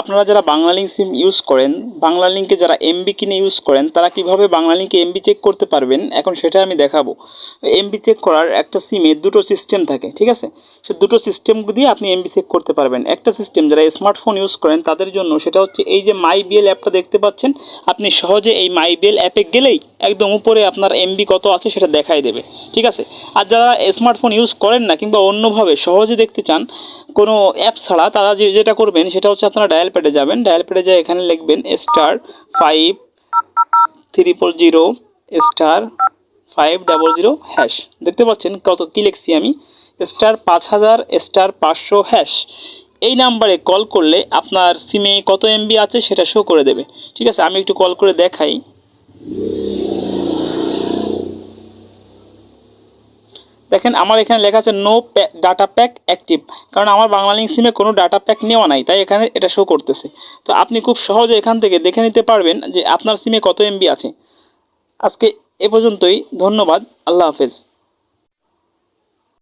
আপনারা যারা Bangla link SIM use করেন, বাংলা লিঙ্কে যারা এমবি কিনে ইউজ করেন, তারা কীভাবে বাংলা লিঙ্কে এমবি চেক করতে পারবেন? এখন সেটা আমি দেখাবো। এমবি চেক করার একটা সিমে দুটো সিস্টেম থাকে, ঠিক আছে? সে দুটো সিস্টেম দিয়ে আপনি এমবি চেক করতে পারবেন। একটা সিস্টেম যারা স্মার্টফোন ইউজ করেন, তাদের জন্য সেটা হচ্ছে এই যে মাই বিএল অ্যাপটা দেখতে পাচ্ছেন, আপনি সহজে এই মাই বিএল অ্যাপে গেলেই একদম উপরে আপনার এমবি কত আছে সেটা দেখাই দেবে, ঠিক আছে? আর যারা স্মার্টফোন ইউজ করেন না কিংবা অন্যভাবে সহজে দেখতে চান, কোনো অ্যাপ ছাড়া তারা যেটা করবেন সেটা হচ্ছে আপনারা ডায়াল প্যাডে যাবেন। ডায়াল প্যাডে যায় এখানে লিখবেন star five triple zero star five double zero hash দেখতে পাচ্ছেন কত কী লিখছি আমি? স্টার পাঁচ হাজার স্টার পাঁচশো হ্যাশ এই নাম্বারে কল করলে আপনার সিমে কত এমবি আছে সেটা শো করে দেবে। ঠিক আছে, আমি একটু কল করে দেখাই। দেখেন আমার এখানে লেখা আছে নো ডাটা প্যাক অ্যাক্টিভ কারণ আমার বাংলালিংক সিমে কোনো ডাটা প্যাক নেওয়া নাই, তাই এখানে এটা শো করতেছে। তো আপনি খুব সহজে এখান থেকে দেখে নিতে পারবেন যে আপনার সিমে কত এমবি আছে। আজকে এ পর্যন্তই, ধন্যবাদ, আল্লাহ হাফেজ।